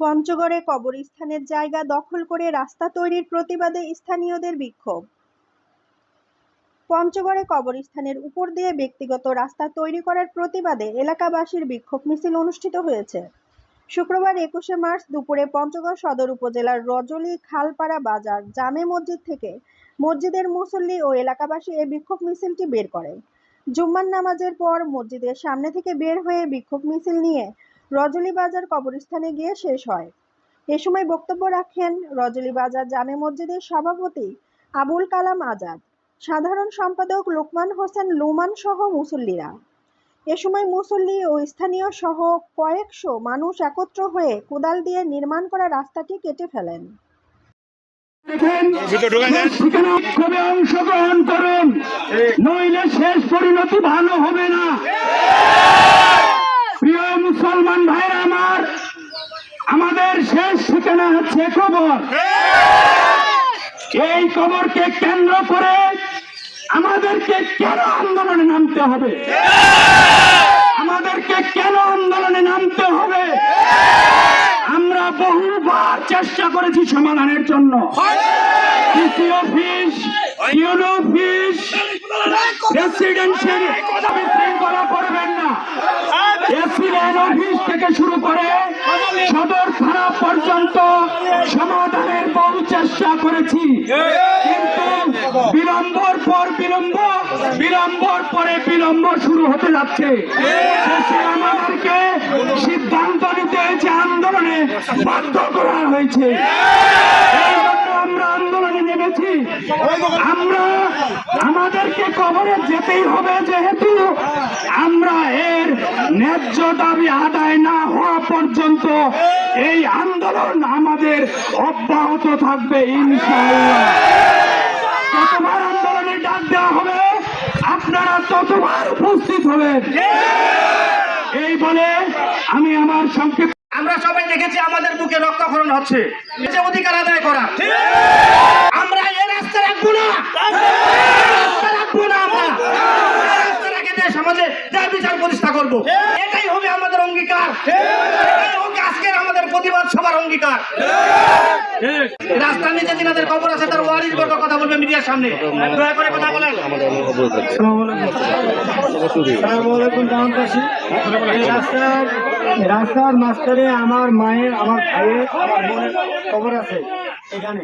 পঞ্চগড়ে কবরস্থানের জায়গা দখল করে রাস্তা তৈরির প্রতিবাদে স্থানীয়দের বিক্ষোভ। পঞ্চগড়ে কবরস্থানের উপর দিয়ে ব্যক্তিগত রাস্তা তৈরি করার প্রতিবাদে এলাকাবাসীর বিক্ষোভ মিছিল অনুষ্ঠিত হয়েছে। শুক্রবার একুশে মার্চ দুপুরে পঞ্চগড় সদর উপজেলার রজলি খালপাড়া বাজার জামে মসজিদ থেকে মসজিদের মুসল্লি ও এলাকাবাসী এই বিক্ষোভ মিছিলটি বের করে জুম্মার নামাজের পর মসজিদের সামনে থেকে বের হয়ে বিক্ষোভ মিছিল নিয়ে রজলি বাজার কবরস্থানে গিয়ে শেষ হয়। এ সময় বক্তব্য রাখেন রজলি বাজার জামে মসজিদের সভাপতি আবুল কালাম আজাদ সাধারণ সম্পাদক লোকমান হোসেন লুমান সহ মুসল্লিরা। এ সময় মুসল্লি ও স্থানীয় সহ কয়েকশো মানুষ একত্র হয়ে কোদাল দিয়ে নির্মাণ করা রাস্তাটি কেটে ফেলেন। অংশগ্রহণ করুন নইলে শেষ পরিণতি ভালো হবে না প্রিয় মুসলমান ভাইরা আমার আমাদের শেষ ঠিকানা হচ্ছে কবর। এই কবরকে কেন্দ্র করে আমাদেরকে কেন আন্দোলনে নামতে হবে? আমাদেরকে কেন আন্দোলনে নামতে হবে? আমরা বহুবার চেষ্টা করেছি সমাধানের জন্য। কৃষি অফিস ইউনো অফিস রেসিডেন্সিয়াল বিশৃঙ্খলা করবেন না এসিডেন্ট অফিস থেকে শুরু করে সদর থানা পর্যন্ত সমাধানের চেষ্টা করেছি। কিন্তু বিলম্বর পর বিলম্ব, বিলম্বর পরে বিলম্ব শুরু হতে যাচ্ছে। আমাদেরকে সিদ্ধান্ত নিতে হয়েছে আন্দোলনে বাধ্য করা হয়েছে। আমরা আন্দোলনে নেমেছি। আমরা আমাদেরকে কবরে যেতেই হবে যেহেতু আমরা এর ন্যায্য দাবি আদায় না হওয়া পর্যন্ত এই আন্দোলন আমাদের অব্যাহত থাকবে, ইনশাআল্লাহ। যতবার আন্দোলনে ডাক দেওয়া হবে, আপনারা ততবার উপস্থিত হবেন। এই বলে আমি আমার সংক্ষিপ্ত আমরা সবাই দেখেছি আমাদের বুকে রক্তক্ষরণ হচ্ছে। অধিকার আদায় করা। আমরা এই রাস্তা রাখব না রাস্তা রাখব না আমরা আমরা রাস্তা রেখে দিয়ে সমাজে ন্যায় বিচার প্রতিষ্ঠা করব। এটাই হবে আমাদের অঙ্গীকার। এটাই হোক আজকের আমাদের প্রতিবাদ সবার অঙ্গীকার। রাস্তার নিচে যিনাদের খবর আছে তার ওয়ারিশ বর্গ কথা বলবে মিডিয়ার সামনে। দয়া করে কথা বলেন। রাস্তার রাস্তার মাঝখানে আমার মায়ের আমার ভাইয়ের আমার বোনের খবর আছে। এখানে।